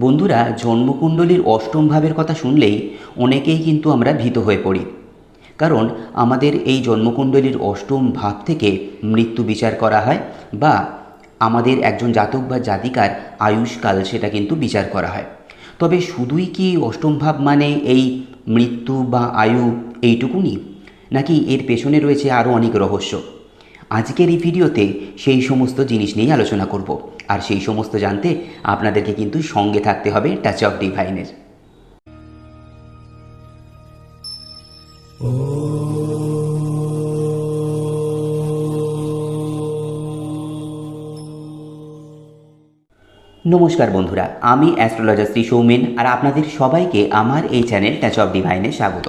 বন্ধুরা, জন্মকুণ্ডলীর অষ্টম ভাবের কথা শুনলেই অনেকেই কিন্তু আমরা ভীত হয়ে পড়ি। কারণ আমাদের এই জন্মকুণ্ডলীর অষ্টম ভাব থেকে মৃত্যু বিচার করা হয় বা আমাদের একজন জাতক বা জাতিকার আয়ুষকাল সেটা কিন্তু বিচার করা হয়। তবে শুধুই কি অষ্টম ভাব মানে এই মৃত্যু বা আয়ু এইটুকুনি? নাকি এর পেছনে রয়েছে আরও অনেক রহস্য? আজকের এই ভিডিওতে সেই সমস্ত জিনিস নিয়েই আলোচনা করব। আর সেই সমস্ত জানতে আপনাদেরকে কিন্তু সঙ্গে থাকতে হবে টাচ অফ ডিভাইনের নমস্কার বন্ধুরা, আমি অ্যাস্ট্রোলজার শ্রী সৌমেন আর আপনাদের সবাইকে আমার এই চ্যানেল টাচ অফ ডিভাইনে স্বাগত।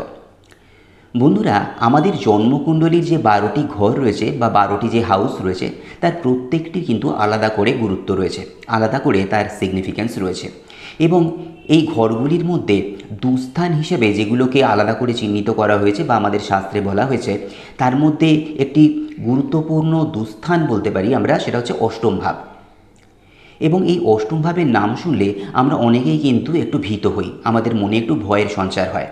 বন্ধুরা, আমাদের জন্মকুণ্ডলীর যে বারোটি ঘর রয়েছে বা বারোটি যে হাউস রয়েছে, তার প্রত্যেকটি কিন্তু আলাদা করে গুরুত্ব রয়েছে, আলাদা করে তার সিগনিফিক্যান্স রয়েছে। এবং এই ঘরগুলির মধ্যে দুস্থান হিসেবে যেগুলোকে আলাদা করে চিহ্নিত করা হয়েছে বা আমাদের শাস্ত্রে বলা হয়েছে, তার মধ্যে একটি গুরুত্বপূর্ণ দুস্থান বলতে পারি আমরা, সেটা হচ্ছে অষ্টম ভাব। এবং এই অষ্টম ভাবের নাম শুনলে আমরা অনেকেই কিন্তু একটু ভীত হই, আমাদের মনে একটু ভয়ের সঞ্চার হয়।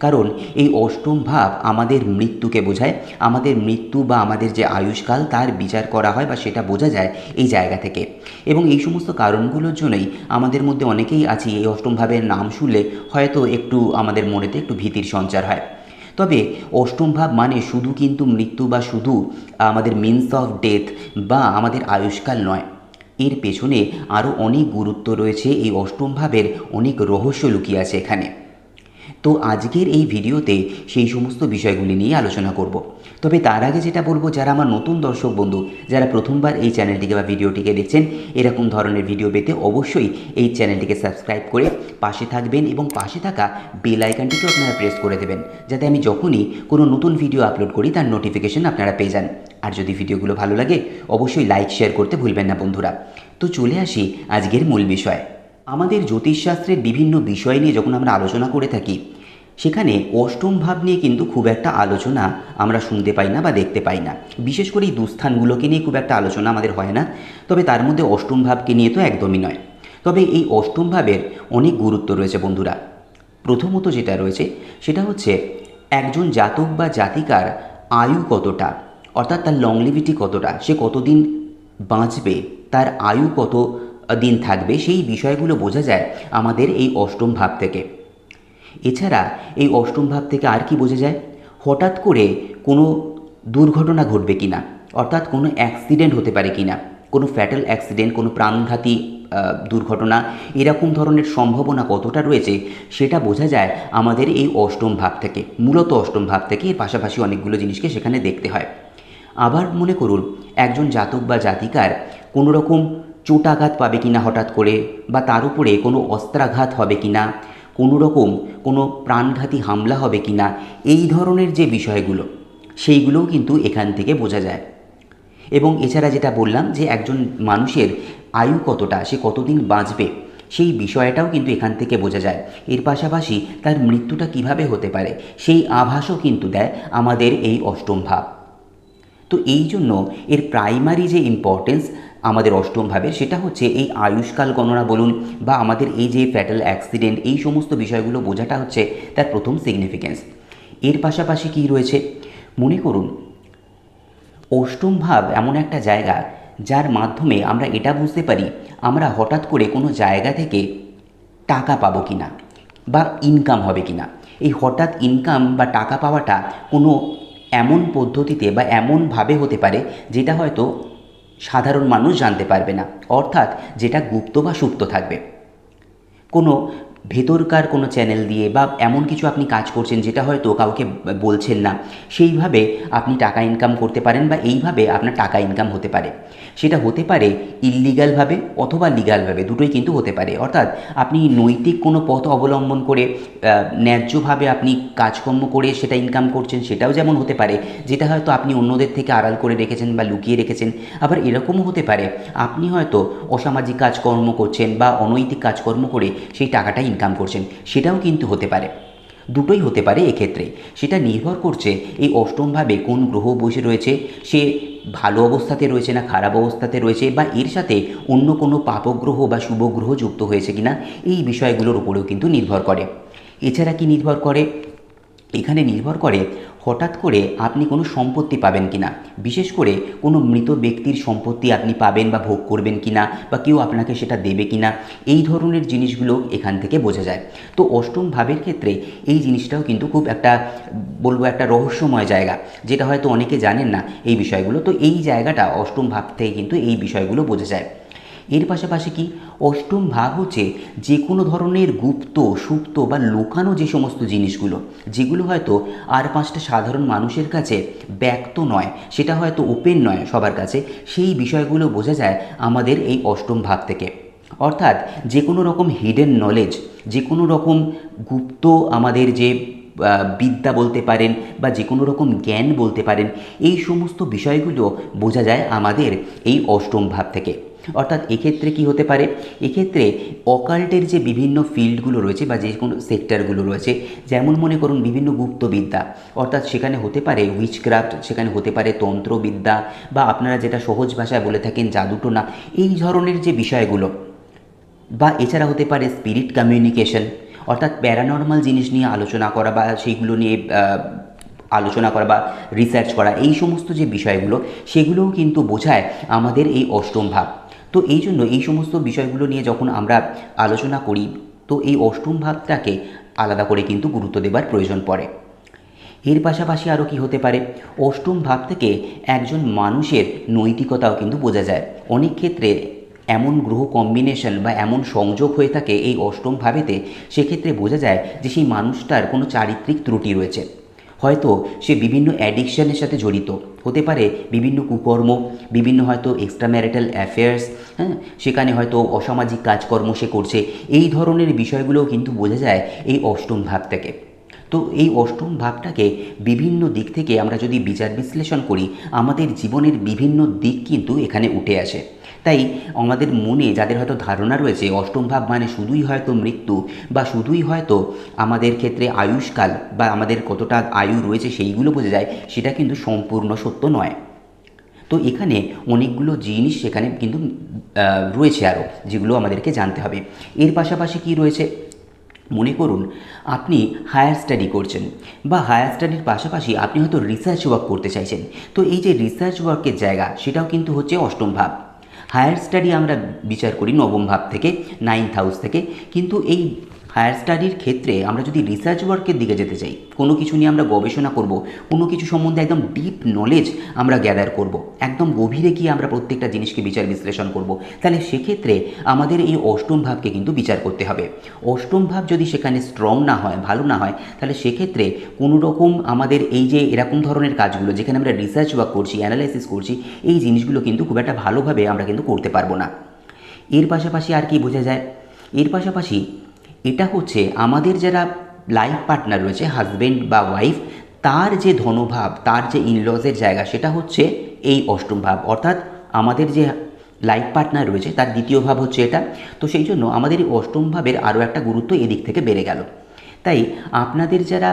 কারণ এই অষ্টম ভাব আমাদের মৃত্যুকে বোঝায়। আমাদের মৃত্যু বা আমাদের যে আয়ুষ্কাল, তার বিচার করা হয় বা সেটা বোঝা যায় এই জায়গা থেকে। এবং এই সমস্ত কারণগুলোর জন্যই আমাদের মধ্যে অনেকেই আছি, এই অষ্টম ভাবের নাম শুনলে হয়তো একটু আমাদের মনেতে একটু ভীতির সঞ্চার হয়। তবে অষ্টম ভাব মানে শুধু কিন্তু মৃত্যু বা শুধু আমাদের মিনস অফ ডেথ বা আমাদের আয়ুষ্কাল নয়। এর পেছনে আরও অনেক গুরুত্ব রয়েছে, এই অষ্টম ভাবের অনেক রহস্য লুকিয়ে আছে এখানে। তো আজকের এই ভিডিওতে সেই সমস্ত বিষয়গুলি নিয়ে আলোচনা করব। তবে তার আগে যেটা বলব, যারা আমার নতুন দর্শক বন্ধু, যারা প্রথমবার এই চ্যানেলটিকে বা ভিডিওটিকে দেখছেন, এরকম ধরনের ভিডিও পেতে অবশ্যই এই চ্যানেলটিকে সাবস্ক্রাইব করে পাশে থাকবেন এবং পাশে থাকা বেল আইকনটিকেও আপনারা প্রেস করে দেবেন, যাতে আমি যখনই কোনো নতুন ভিডিও আপলোড করি, তার নোটিফিকেশন আপনারা পেয়ে যান। আর যদি ভিডিওগুলো ভালো লাগে, অবশ্যই লাইক, শেয়ার করতে ভুলবেন না বন্ধুরা। তো চলে আসি আজকের মূল বিষয়। আমাদের জ্যোতিষশাস্ত্রের বিভিন্ন বিষয় নিয়ে যখন আমরা আলোচনা করে থাকি সেখানে অষ্টম ভাব নিয়ে কিন্তু খুব একটা আলোচনা আমরা শুনতে পাই না বা দেখতে পাই না। বিশেষ করে এই দুস্থানগুলোকে নিয়ে খুব একটা আলোচনা আমাদের হয় না, তবে তার মধ্যে অষ্টম ভাবকে নিয়ে তো একদমই নয়। তবে এই অষ্টম ভাবের অনেক গুরুত্ব রয়েছে বন্ধুরা। প্রথমত যেটা রয়েছে, সেটা হচ্ছে একজন জাতক বা জাতিকার আয়ু কতটা, অর্থাৎ তার লংলিভিটি কতটা, সে কতদিন বাঁচবে, তার আয়ু কত দিন থাকবে, সেই বিষয়গুলো বোঝা যায় আমাদের এই অষ্টম ভাব থেকে। এছাড়া এই অষ্টম ভাব থেকে আর কি বোঝা যায়? হঠাৎ করে কোনো দুর্ঘটনা ঘটবে কিনা? অর্থাৎ কোনো অ্যাক্সিডেন্ট হতে পারে কিনা? কোনো ফ্যাটাল অ্যাক্সিডেন্ট কোনো প্রাণঘাতী দুর্ঘটনা, এরকম ধরনের সম্ভাবনা কতটা রয়েছে সেটা বোঝা যায় আমাদের এই অষ্টম ভাব থেকে। মূলত অষ্টম ভাব থেকে এর পাশাপাশি অনেকগুলো জিনিসকে সেখানে দেখতে হয়। আবার মনে করুন, একজন জাতক বা জাতিকার কোনো রকম চোটাঘাত পাবে কিনা হঠাৎ করে বা তার উপরে কোনো অস্ত্রাঘাত হবে কিনা? কোনো রকম কোনো প্রাণঘাতী হামলা হবে কি না, এই ধরনের যে বিষয়গুলো, সেইগুলোও কিন্তু এখান থেকে বোঝা যায়। এবং এছাড়া যেটা বললাম যে একজন মানুষের আয়ু কতটা, সে কতদিন বাঁচবে, সেই বিষয়টাও কিন্তু এখান থেকে বোঝা যায়। এর পাশাপাশি তার মৃত্যুটা কীভাবে হতে পারে, সেই আভাসও কিন্তু দেয় আমাদের এই অষ্টম ভাব। তো এই জন্য এর প্রাইমারি যে ইম্পর্টেন্স আমাদের অষ্টম ভাবে, সেটা হচ্ছে এই আয়ুষ্কাল গণনা বলুন বা আমাদের এই যে ফ্যাটাল অ্যাক্সিডেন্ট এই সমস্ত বিষয়গুলো বোঝাটা হচ্ছে তার প্রথম সিগনিফিক্যান্স এর পাশাপাশি কি রয়েছে? মনে করুন, অষ্টম ভাব এমন একটা জায়গা যার মাধ্যমে আমরা এটা বুঝতে পারি আমরা হঠাৎ করে কোনো জায়গা থেকে টাকা পাবো কি না বা ইনকাম হবে কি না এই হঠাৎ ইনকাম বা টাকা পাওয়াটা কোনো এমন পদ্ধতিতে বা এমনভাবে হতে পারে যেটা হয়তো সাধারণ মানুষ জানতে পারবে না। অর্থাৎ যেটা গুপ্ত বা সুপ্ত থাকবে। কোনো ভেতরকার কোনো চ্যানেল দিয়ে বা এমন কিছু আপনি কাজ করছেন যেটা হয়তো কাউকে বলছেন না, সেইভাবে আপনি টাকা ইনকাম করতে পারেন বা এইভাবে আপনার টাকা ইনকাম হতে পারে। সেটা হতে পারে ইললিগালভাবে অথবা লিগালভাবে দুটোই কিন্তু হতে পারে। অর্থাৎ আপনি নৈতিক কোনো পথ অবলম্বন করে ন্যায্যভাবে আপনি কাজকর্ম করে সেটা ইনকাম করছেন, সেটাও যেমন হতে পারে, যেটা হয়তো আপনি অন্যদের থেকে আড়াল করে রেখেছেন বা লুকিয়ে রেখেছেন। আবার এরকমও হতে পারে, আপনি হয়তো অসামাজিক কাজকর্ম করছেন বা অনৈতিক কাজকর্ম করে সেই টাকাটা ইনকাম করছেন, সেটাও কিন্তু হতে পারে। দুটোই হতে পারে এক্ষেত্রে। সেটা নির্ভর করছে এই অষ্টমভাবে কোন গ্রহ বসে রয়েছে, সে ভালো অবস্থাতে রয়েছে না খারাপ অবস্থাতে রয়েছে, বা এর সাথে অন্য কোনো পাপগ্রহ বা শুভগ্রহ যুক্ত হয়েছে কিনা, এই বিষয়গুলোর উপরেও কিন্তু নির্ভর করে। এছাড়া কি নির্ভর করে? এখানে নির্ভর করে হঠাৎ করে আপনি কোনো সম্পত্তি পাবেন কিনা? বিশেষ করে কোনো মৃত ব্যক্তির সম্পত্তি আপনি পাবেন বা ভোগ করবেন কিনা? বা কেউ আপনাকে সেটা দেবে কিনা? এই ধরনের জিনিসগুলো এখান থেকে বোঝা যায়। তো অষ্টম ভাবের ক্ষেত্রে এই জিনিসটাও কিন্তু খুব একটা, বলব একটা রহস্যময় জায়গা, যেটা হয়তো অনেকে জানেন না এই বিষয়গুলো। তো এই জায়গাটা অষ্টম ভাব থেকে কিন্তু এই বিষয়গুলো বোঝা যায়। এর পাশাপাশি কি? অষ্টম ভাগ হচ্ছে যে কোনো ধরনের গুপ্ত, সুপ্ত বা লুকানো যে সমস্ত জিনিসগুলো, যেগুলো হয়তো আর পাঁচটা সাধারণ মানুষের কাছে ব্যক্ত নয়, সেটা হয়তো ওপেন নয় সবার কাছে, সেই বিষয়গুলো বোঝা যায় আমাদের এই অষ্টম ভাব থেকে। অর্থাৎ যে কোনো রকম হিডেন নলেজ যে কোনো রকম গুপ্ত আমাদের যে বিদ্যা বলতে পারেন বা যে কোনো রকম জ্ঞান বলতে পারেন, এই সমস্ত বিষয়গুলো বোঝা যায় আমাদের এই অষ্টম ভাব থেকে। অর্থাৎ এক্ষেত্রে কি হতে পারে? এক্ষেত্রে অকাল্টের যে বিভিন্ন ফিল্ডগুলো রয়েছে বা যে কোনো সেক্টরগুলো রয়েছে, যেমন মনে করুন বিভিন্ন গুপ্তবিদ্যা, অর্থাৎ সেখানে হতে পারে উইচক্রাফট সেখানে হতে পারে তন্ত্রবিদ্যা বা আপনারা যেটা সহজ ভাষায় বলে থাকেন জাদুটোনা এই ধরনের যে বিষয়গুলো বা এছাড়া হতে পারে স্পিরিট কমিউনিকেশন অর্থাৎ প্যারানর্মাল জিনিস নিয়ে আলোচনা করা বা সেইগুলো নিয়ে আলোচনা করা বা রিসার্চ করা, এই সমস্ত যে বিষয়গুলো, সেগুলোও কিন্তু বোঝায় আমাদের এই অষ্টম ভাব। তো এই জন্য এই সমস্ত বিষয়গুলো নিয়ে যখন আমরা আলোচনা করি, তো এই অষ্টম ভাবটাকে আলাদা করে কিন্তু গুরুত্ব দেবার প্রয়োজন পড়ে। এর পাশাপাশি আরও কি হতে পারে? অষ্টম ভাব থেকে একজন মানুষের নৈতিকতাও কিন্তু বোঝা যায়। অনেক ক্ষেত্রে এমন গ্রহ কম্বিনেশন বা এমন সংযোগ হয়ে থাকে এই অষ্টম ভাবেতে, সেক্ষেত্রে বোঝা যায় যে সেই মানুষটার কোনো চারিত্রিক ত্রুটি রয়েছে। হয়তো সে বিভিন্ন অ্যাডিকশানের সাথে জড়িত। হতে পারে বিভিন্ন কুকর্ম, বিভিন্ন হয়তো এক্সট্রা ম্যারিটাল অ্যাফেয়ার্স হ্যাঁ? সেখানে হয়তো অসামাজিক কাজকর্ম সে করছে। এই ধরনের বিষয়গুলোও কিন্তু বোঝা যায় এই অষ্টম ভাব থেকে। তো এই অষ্টম ভাবটাকে বিভিন্ন দিক থেকে আমরা যদি বিচার বিশ্লেষণ করি, আমাদের জীবনের বিভিন্ন দিক কিন্তু এখানে উঠে আসে। তাই আমাদের মনে যাদের হয়তো ধারণা রয়েছে, অষ্টম ভাব মানে শুধুই হয়তো মৃত্যু বা শুধুই হয়তো আমাদের ক্ষেত্রে আয়ুষ্কাল বা আমাদের কতটা আয়ু রয়েছে সেইগুলো বোঝা যায়, সেটা কিন্তু সম্পূর্ণ সত্য নয়। তো এখানে অনেকগুলো জিনিস সেখানে কিন্তু রয়েছে আরও যেগুলো আমাদেরকে জানতে হবে। এর পাশাপাশি কি রয়েছে? মনে করুন, আপনি হায়ার স্টাডি করছেন বা হায়ার স্টাডির পাশাপাশি আপনি হয়তো রিসার্চ ওয়ার্ক করতে চাইছেন। তো এই যে রিসার্চ ওয়ার্কের জায়গা, সেটাও কিন্তু হচ্ছে অষ্টম ভাব। হায়ার স্টাডি আমরা বিচার করি নবম ভাব থেকে নাইন্থ হাউস থেকে। কিন্তু এই হায়ার স্টাডির ক্ষেত্রে আমরা যদি রিসার্চ ওয়ার্কের দিকে যেতে চাই, কোনো কিছু নিয়ে আমরা গবেষণা করব, কোনো কিছু সম্বন্ধে একদম ডিপ নলেজ আমরা গ্যাদার করব, একদম গভীরে গিয়ে আমরা প্রত্যেকটা জিনিসকে বিচার বিশ্লেষণ করব, তাহলে সেক্ষেত্রে আমাদের এই অষ্টম ভাবকে কিন্তু বিচার করতে হবে। অষ্টম ভাব যদি সেখানে স্ট্রং না হয়, ভালো না হয়, তাহলে সেক্ষেত্রে কোনো রকম আমাদের এই যে এরকম ধরনের কাজগুলো, যেখানে আমরা রিসার্চ ওয়ার্ক করছি অ্যানালাইসিস করছি, এই জিনিসগুলো কিন্তু খুব একটা ভালোভাবে আমরা কিন্তু করতে পারব না। এর পাশাপাশি আর কি বোঝা যায়? এর পাশাপাশি এটা হচ্ছে আমাদের যারা লাইফ পার্টনার রয়েছে হাজব্যান্ড বা ওয়াইফ তার যে ধনভাব, তার যে ইনলজের জায়গা, সেটা হচ্ছে এই অষ্টম ভাব। অর্থাৎ আমাদের যে লাইফ পার্টনার রয়েছে, তার দ্বিতীয় ভাব হচ্ছে এটা। তো সেই জন্য আমাদের এই অষ্টম ভাবের আরও একটা গুরুত্ব এদিক থেকে বেড়ে গেল। তাই আপনাদের যারা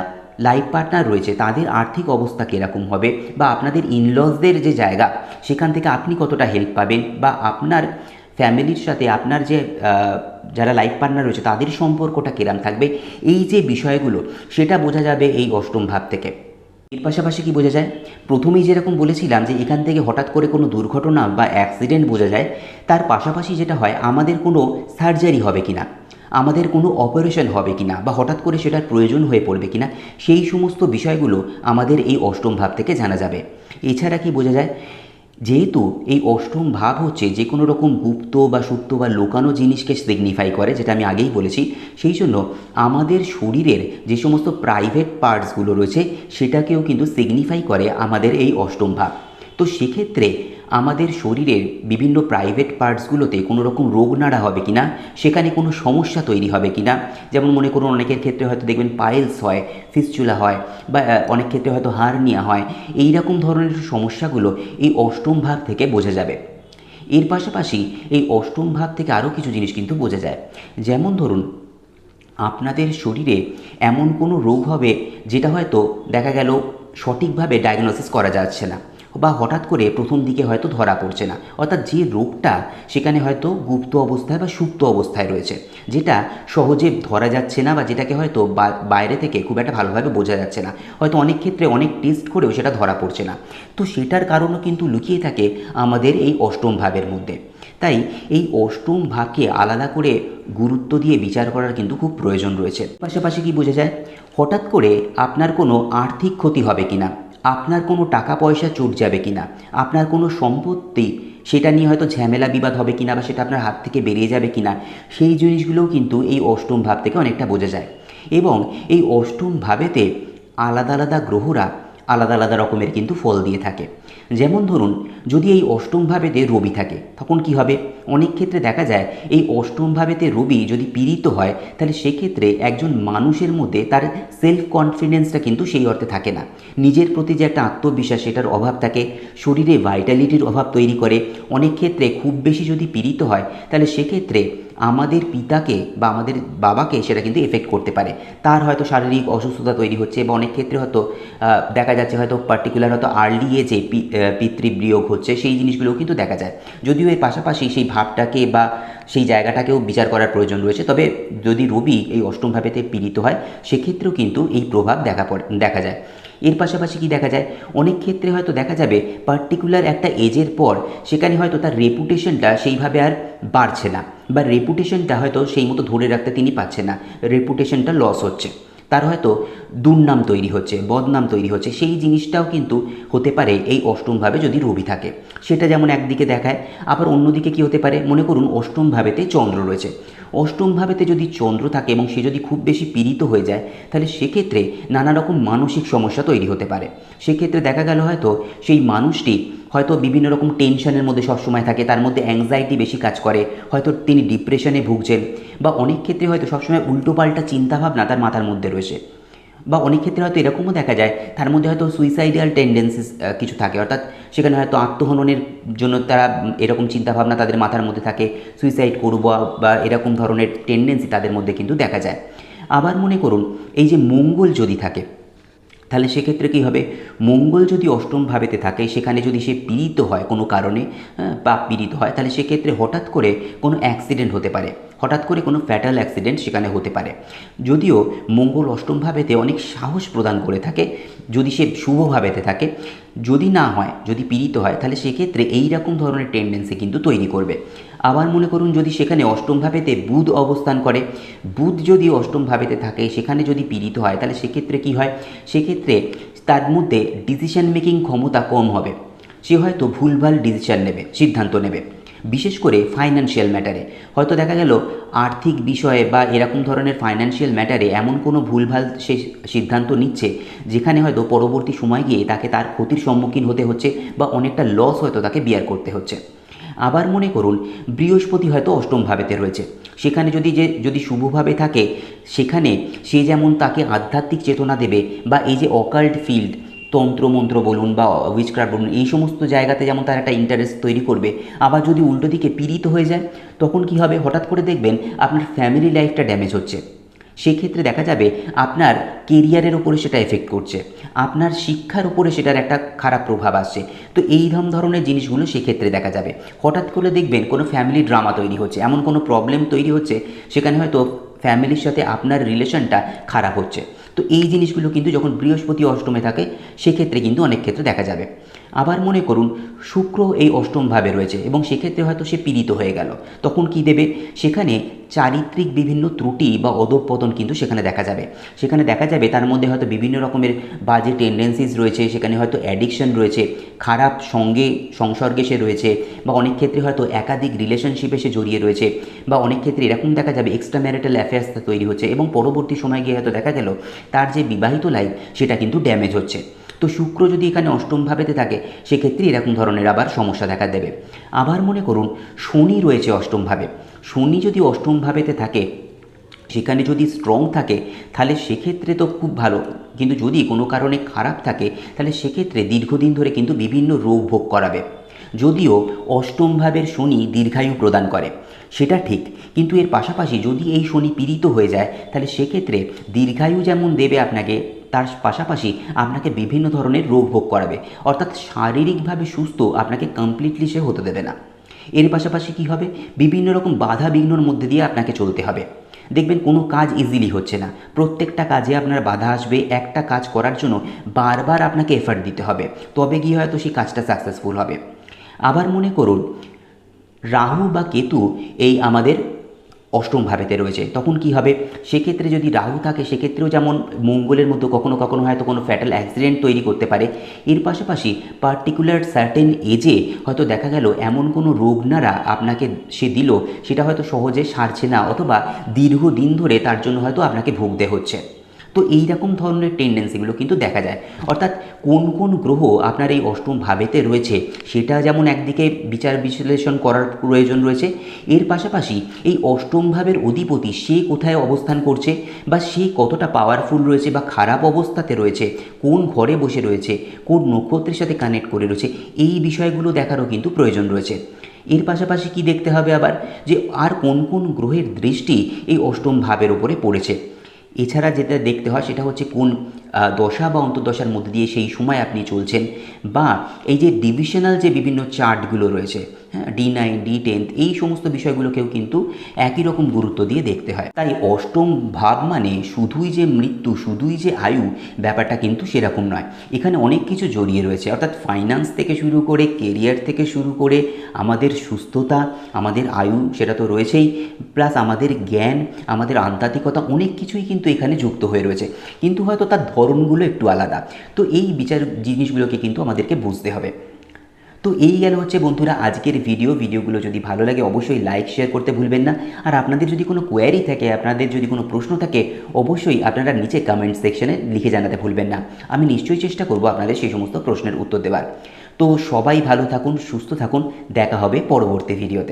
লাইফ পার্টনার রয়েছে, তাদের আর্থিক অবস্থা কীরকম হবে বা আপনাদের ইনলজদের যে জায়গা, সেখান থেকে আপনি কতটা হেল্প পাবেন বা আপনার ফ্যামিলির সাথে আপনার যে যারা লাইফ পার্টনার রয়েছে, তাদের সম্পর্কটা কিরাম থাকবে? এই যে বিষয়গুলো, সেটা বোঝা যাবে এই অষ্টম ভাব থেকে। এর পাশাপাশি কি বোঝা যায়? প্রথমেই যেরকম বলেছিলাম যে এখান থেকে হঠাৎ করে কোনো দুর্ঘটনা বা অ্যাক্সিডেন্ট বোঝা যায়, তার পাশাপাশি যেটা হয়, আমাদের কোনো সার্জারি হবে কিনা, আমাদের কোনো অপারেশন হবে কিনা, বা হঠাৎ করে সেটার প্রয়োজন হয়ে পড়বে কিনা, সেই সমস্ত বিষয়গুলো আমাদের এই অষ্টম ভাব থেকে জানা যাবে। এছাড়া কি বোঝা যায়? যেহেতু এই অষ্টম ভাব হচ্ছে যে কোনো রকম গুপ্ত বা সুপ্ত বা লোকানো জিনিসকে সিগনিফাই করে, যেটা আমি আগেই বলেছি, সেই জন্য আমাদের শরীরের যে সমস্ত প্রাইভেট পার্টসগুলো রয়েছে, সেটাকেও কিন্তু সিগনিফাই করে আমাদের এই অষ্টম ভাব তো সেক্ষেত্রে আমাদের শরীরের বিভিন্ন প্রাইভেট পার্টসগুলোতে কোনো রকম রোগ নাড়া হবে কিনা, সেখানে কোনো সমস্যা তৈরি হবে কিনা, যেমন মনে করুন অনেকের ক্ষেত্রে হয়তো দেখবেন পাইলস হয় ফিসচুলা হয়, বা অনেক ক্ষেত্রে হয়তো হার্নিয়া হয়, এই রকম ধরনের সমস্যাগুলো এই অষ্টম ভাগ থেকে বোঝা যাবে। এর পাশাপাশি এই অষ্টম ভাগ থেকে আরও কিছু জিনিস কিন্তু বোঝা যায়। যেমন ধরুন, আপনাদের শরীরে এমন কোনো রোগ হবে যেটা হয়তো দেখা গেল সঠিকভাবে ডায়াগনোসিস করা যাচ্ছে না। বা হঠাৎ করে প্রথম দিকে হয়তো ধরা পড়ছে না। অর্থাৎ যে রোগটা সেখানে হয়তো গুপ্ত অবস্থায় বা সুপ্ত অবস্থায় রয়েছে, যেটা সহজে ধরা যাচ্ছে না বা যেটাকে হয়তো বাইরে থেকে খুব একটা ভালোভাবে বোঝা যাচ্ছে না। হয়তো অনেক ক্ষেত্রে অনেক টেস্ট করেও সেটা ধরা পড়ছে না। তো সেটার কারণও কিন্তু লুকিয়ে থাকে আমাদের এই অষ্টম ভাবের মধ্যে। তাই এই অষ্টম ভাগকে আলাদা করে গুরুত্ব দিয়ে বিচার করার কিন্তু খুব প্রয়োজন রয়েছে। পাশাপাশি কি বোঝা যায়? হঠাৎ করে আপনার কোনো আর্থিক ক্ষতি হবে কিনা? আপনার কোনো টাকা পয়সা চুট যাবে কিনা, আপনার কোনো সম্পত্তি, সেটা নিয়ে হয়তো ঝামেলা বিবাদ হবে কিনা বা সেটা আপনার হাত থেকে বেরিয়ে যাবে কিনা, সেই জিনিসগুলোও কিন্তু এই অষ্টম ভাব থেকে অনেকটা বোঝা যায়। এবং এই অষ্টম ভাবেতে আলাদা আলাদা গ্রহরা আলাদা আলাদা রকমের কিন্তু ফল দিয়ে থাকে। যেমন ধরুন, যদি এই অষ্টম ভাবেতে রবি থাকে, তখন কি হবে? অনেক ক্ষেত্রে দেখা যায়, এই অষ্টম ভাবেতে রবি যদি পীড়িত হয়, তাহলে সেক্ষেত্রে একজন মানুষের মধ্যে তার সেলফ কনফিডেন্সটা কিন্তু সেই অর্থে থাকে না। নিজের প্রতি যে একটা আত্মবিশ্বাস, সেটার অভাব থাকে, শরীরে ভাইটালিটির অভাব তৈরি করে। অনেক ক্ষেত্রে খুব বেশি যদি পীড়িত হয়, তাহলে সেক্ষেত্রে আমাদের পিতাকে বা আমাদের বাবাকে সেটা কিন্তু এফেক্ট করতে পারে। তার হয়তো শারীরিক অসুস্থতা তৈরি হচ্ছে বা অনেক ক্ষেত্রে হয়তো দেখা যাচ্ছে হয়তো পার্টিকুলার হয়তো আর্লি এজে পিতৃবিয়োগ হচ্ছে, সেই জিনিসগুলোও কিন্তু দেখা যায়। যদিও এর পাশাপাশি সেই ভাবটাকে বা সেই জায়গাটাকেও বিচার করার প্রয়োজন রয়েছে, তবে যদি রবি এই অষ্টম ভাবেতে পীড়িত হয়, সেক্ষেত্রেও কিন্তু এই প্রভাব দেখা পড়ে, দেখা যায়। এর পাশাপাশি কি দেখা যায়? অনেক ক্ষেত্রে হয়তো দেখা যাবে পার্টিকুলার একটা এজের পর সেখানে হয়তো তার রেপুটেশনটা সেইভাবে আর বাড়ছে না বা রেপুটেশনটা হয়তো সেই মতো ধরে রাখতে তিনি পাচ্ছে না। রেপুটেশনটা লস হচ্ছে। তার হয়তো দুর্নাম তৈরি হচ্ছে, বদনাম তৈরি হচ্ছে। সেই জিনিসটাও কিন্তু হতে পারে এই অষ্টমভাবে যদি রবি থাকে। সেটা যেমন একদিকে দেখায়, আবার অন্যদিকে কি হতে পারে? মনে করুন অষ্টমভাবেতে চন্দ্র রয়েছে। অষ্টমভাবেতে যদি চন্দ্র থাকে এবং সে যদি খুব বেশি পীড়িত হয়ে যায়, তাহলে সেক্ষেত্রে নানা রকম মানসিক সমস্যা তৈরি হতে পারে। সেক্ষেত্রে দেখা গেল হয়তো সেই মানুষটি হয়তো বিভিন্ন রকম টেনশনের মধ্যে সবসময় থাকে, তার মধ্যে অ্যাংজাইটি বেশি কাজ করে, হয়তো তিনি ডিপ্রেশনে ভুগছেন, বা অনেক ক্ষেত্রে হয়তো সবসময় উল্টোপাল্টা চিন্তাভাবনা তার মাথার মধ্যে রয়েছে, বা অনেক ক্ষেত্রে হয়তো এরকমও দেখা যায়, তার মধ্যে হয়তো সুইসাইডাল টেন্ডেন্সিস কিছু থাকে, অর্থাৎ সেখানে হয়তো আত্মহননের জন্য তারা এরকম চিন্তাভাবনা তাদের মাথার মধ্যে থাকে সুইসাইড করব বা এরকম ধরনের টেন্ডেন্সি তাদের মধ্যে কিন্তু দেখা যায়। আবার মনে করুন, এই যে মঙ্গল যদি থাকে তাহলে সেক্ষেত্রে কী হবে? মঙ্গল যদি অষ্টম ভাবেতে থাকে সেখানে যদি সে পীড়িত হয় কোনো কারণে হ্যাঁ, বা পীড়িত হয় তাহলে সেক্ষেত্রে হঠাৎ করে কোনো অ্যাক্সিডেন্ট হতে পারে। হঠাৎ করে কোনো ফ্যাটাল অ্যাক্সিডেন্ট সেখানে হতে পারে। যদিও মঙ্গল অষ্টম ভাবেতে অনেক সাহস প্রদান করে থাকে যদি সে শুভ ভাবেতে থাকে যদি না হয় যদি পীড়িত হয় তাহলে সেক্ষেত্রে এই রকম ধরনের টেন্ডেন্সি কিন্তু তৈরি করবে। আবার মনে করুন যদি সেখানে অষ্টম ভাবেতে বুধ অবস্থান করে, বুধ যদি অষ্টম ভাবেতে থাকে, সেখানে যদি পীড়িত হয়, তাহলে সেক্ষেত্রে কি হয়? সেক্ষেত্রে তার মধ্যে ডিসিশন মেকিং ক্ষমতা কম হবে। সে হয়তো ভুলভাল ডিসিশন নেবে, সিদ্ধান্ত নেবে। বিশেষ করে ফাইন্যান্সিয়াল ম্যাটারে হয়তো দেখা গেল আর্থিক বিষয়ে বা এরকম ধরনের ফাইন্যান্সিয়াল ম্যাটারে এমন কোনো ভুলভাল সে সিদ্ধান্ত নিচ্ছে, যেখানে হয়তো পরবর্তী সময় গিয়ে তাকে তার ক্ষতির সম্মুখীন হতে হচ্ছে বা অনেকটা লস হয়তো তাকে বিয়ার করতে হচ্ছে। আবার মনে করুন, বৃহস্পতি হয়তো অষ্টম ভাবেতে রয়েছে। সেখানে যদি যে, যদি শুভভাবে থাকে, সেখানে সে যেমন তাকে আধ্যাত্মিক চেতনা দেবে বা এই যে অকাল্ট ফিল্ড তন্ত্রমন্ত্র বলুন বা উইচক্রাফট বলুন, এই সমস্ত জায়গাতে যেমন তার একটা ইন্টারেস্ট তৈরি করবে, আবার যদি উল্টো দিকে পীড়িত হয়ে যায়, তখন কি হবে? হঠাৎ করে দেখবেন আপনার ফ্যামিলি লাইফটা ড্যামেজ হচ্ছে। সেক্ষেত্রে দেখা যাবে আপনার কেরিয়ারের ওপরে সেটা এফেক্ট করছে। আপনার শিক্ষার উপরে সেটার একটা খারাপ প্রভাব আসছে। তো এই ধরনের জিনিসগুলো সেক্ষেত্রে দেখা যাবে। হঠাৎ করে দেখবেন কোনো ফ্যামিলি ড্রামা তৈরি হচ্ছে, এমন কোনো প্রবলেম তৈরি হচ্ছে, সেখানে হয়তো ফ্যামিলির সাথে আপনার রিলেশনটা খারাপ হচ্ছে। তো এই জিনিসগুলো কিন্তু যখন বৃহস্পতি অষ্টমে থাকে, সেক্ষেত্রে কিন্তু অনেক ক্ষেত্রে দেখা যাবে। আবার মনে করুন, শুক্র এই অষ্টম ভাবে রয়েছে এবং সেক্ষেত্রে হয়তো সে পীড়িত হয়ে গেল। তখন কি দেবে? সেখানে চারিত্রিক বিভিন্ন ত্রুটি বা অধঃপতন কিন্তু সেখানে দেখা যাবে। সেখানে দেখা যাবে তার মধ্যে হয়তো বিভিন্ন রকমের বাজে টেন্ডেন্সিস রয়েছে, সেখানে হয়তো অ্যাডিকশন রয়েছে, খারাপ সঙ্গে সংসর্গে সে রয়েছে বা অনেক ক্ষেত্রে হয়তো একাধিক রিলেশনশিপে সে জড়িয়ে রয়েছে বা অনেক ক্ষেত্রে এরকম দেখা যাবে এক্সট্রা ম্যারিটাল অ্যাফেয়ার্স তৈরি হচ্ছে এবং পরবর্তী সময় গিয়ে হয়তো দেখা গেল তার যে বিবাহিত লাইফ সেটা কিন্তু ড্যামেজ হচ্ছে। তো শুক্র যদি এখানে অষ্টম ভাবেতে থাকে, সেক্ষেত্রে এরকম ধরনের আবার সমস্যা দেখা দেবে। আবার মনে করুন, শনি রয়েছে অষ্টম ভাবে। শনি যদি অষ্টম ভাবেতে থাকে, সেখানে যদি স্ট্রং থাকে, তাহলে সেক্ষেত্রে তো খুব ভালো। কিন্তু যদি কোনো কারণে খারাপ থাকে, তাহলে সেক্ষেত্রে দীর্ঘদিন ধরে কিন্তু বিভিন্ন রোগ ভোগ করাবে। যদিও অষ্টম ভাবের শনি দীর্ঘায়ু প্রদান করে, সেটা ঠিক। কিন্তু এর পাশাপাশি যদি এই শনি পীড়িত হয়ে যায়, তাহলে সেক্ষেত্রে দীর্ঘায়ু যেমন দেবে আপনাকে তার পাশাপাশি আপনাকে বিভিন্ন ধরনের রোগ ভোগ করাবে। অর্থাৎ শারীরিকভাবে সুস্থ আপনাকে কমপ্লিটলি সে হতে দেবে না। এর পাশাপাশি কি হবে? বিভিন্ন রকম বাধা বিঘ্নর মধ্যে দিয়ে আপনাকে চলতে হবে। দেখবেন কোনো কাজ ইজিলি হচ্ছে না। প্রত্যেকটা কাজে আপনার বাধা আসবে। একটা কাজ করার জন্য বারবার আপনাকে এফার্ট দিতে হবে। তবে গিয়ে হয়তো সেই কাজটা সাকসেসফুল হবে। আবার মনে করুন, রাহু বা কেতু এই আমাদের অষ্টম ভাবেতে রয়েছে। তখন কি হবে? সেক্ষেত্রে যদি রাহু থাকে, সেক্ষেত্রেও যেমন মঙ্গলের মধ্যে কখনো কখনো হয়তো কোনো ফ্যাটাল অ্যাক্সিডেন্ট তৈরি করতে পারে। এর পাশাপাশি পার্টিকুলার সার্টেন এজে হয়তো দেখা গেল এমন কোনো রোগ নারা আপনাকে সে দিল, সেটা হয়তো সহজে সারছে না অথবা দীর্ঘদিন ধরে তার জন্য হয়তো আপনাকে ভুগতে হচ্ছে। তো এই রকম ধরনের টেন্ডেন্সিগুলো কিন্তু দেখা যায়। অর্থাৎ কোন কোন গ্রহ আপনার এই অষ্টম ভাবেতে রয়েছে, সেটা যেমন একদিকে বিচার বিশ্লেষণ করার প্রয়োজন রয়েছে, এর পাশাপাশি এই অষ্টম ভাবের অধিপতি সে কোথায় অবস্থান করছে বা সে কতটা পাওয়ারফুল রয়েছে বা খারাপ অবস্থাতে রয়েছে, কোন ঘরে বসে রয়েছে, কোন নক্ষত্রের সাথে কানেক্ট করে রয়েছে, এই বিষয়গুলো দেখারও কিন্তু প্রয়োজন রয়েছে। এর পাশাপাশি কি দেখতে হবে আবার? যে আর কোন কোন গ্রহের দৃষ্টি এই অষ্টম ভাবের ওপরে পড়েছে। এছাড়া যেটা দেখতে হয় সেটা হচ্ছে কোন দশা বা অন্তর্দশার মধ্যে দিয়ে সেই সময় আপনি চলছেন বা এই যে ডিভিশনাল যে বিভিন্ন চার্টগুলো রয়েছে ডি নাইন ডি টেন্থ এই সমস্ত বিষয়গুলোকেও কিন্তু একই রকম গুরুত্ব দিয়ে দেখতে হয়। তাই অষ্টম ভাব মানে শুধুই যে মৃত্যু, শুধুই যে আয়ু, ব্যাপারটা কিন্তু সেরকম নয়। এখানে অনেক কিছু জড়িয়ে রয়েছে। অর্থাৎ ফাইন্যান্স থেকে শুরু করে কেরিয়ার থেকে শুরু করে আমাদের সুস্থতা, আমাদের আয়ু সেটা তো রয়েছেই প্লাস আমাদের জ্ঞান, আমাদের আধ্যাত্মিকতা অনেক কিছুই কিন্তু এখানে যুক্ত হয়ে রয়েছে। কিন্তু হয়তো তার ধরনগুলো একটু আলাদা। তো এই বিচার জিনিসগুলোকে কিন্তু আমাদেরকে বুঝতে হবে। তো এই গেল হচ্ছে বন্ধুরা আজকের ভিডিও ভিডিওগুলো যদি ভালো লাগে অবশ্যই লাইক শেয়ার করতে ভুলবেন না। আর আপনাদের যদি কোনো কোয়ারি থাকে, আপনাদের যদি কোনো প্রশ্ন থাকে, অবশ্যই আপনারা নিচে কমেন্ট সেকশনে লিখে জানাতে ভুলবেন না। আমি নিশ্চয়ই চেষ্টা করব আপনাদের সেই সমস্ত প্রশ্নের উত্তর দেওয়ার তো সবাই ভালো থাকুন, সুস্থ থাকুন। দেখা হবে পরবর্তী ভিডিওতে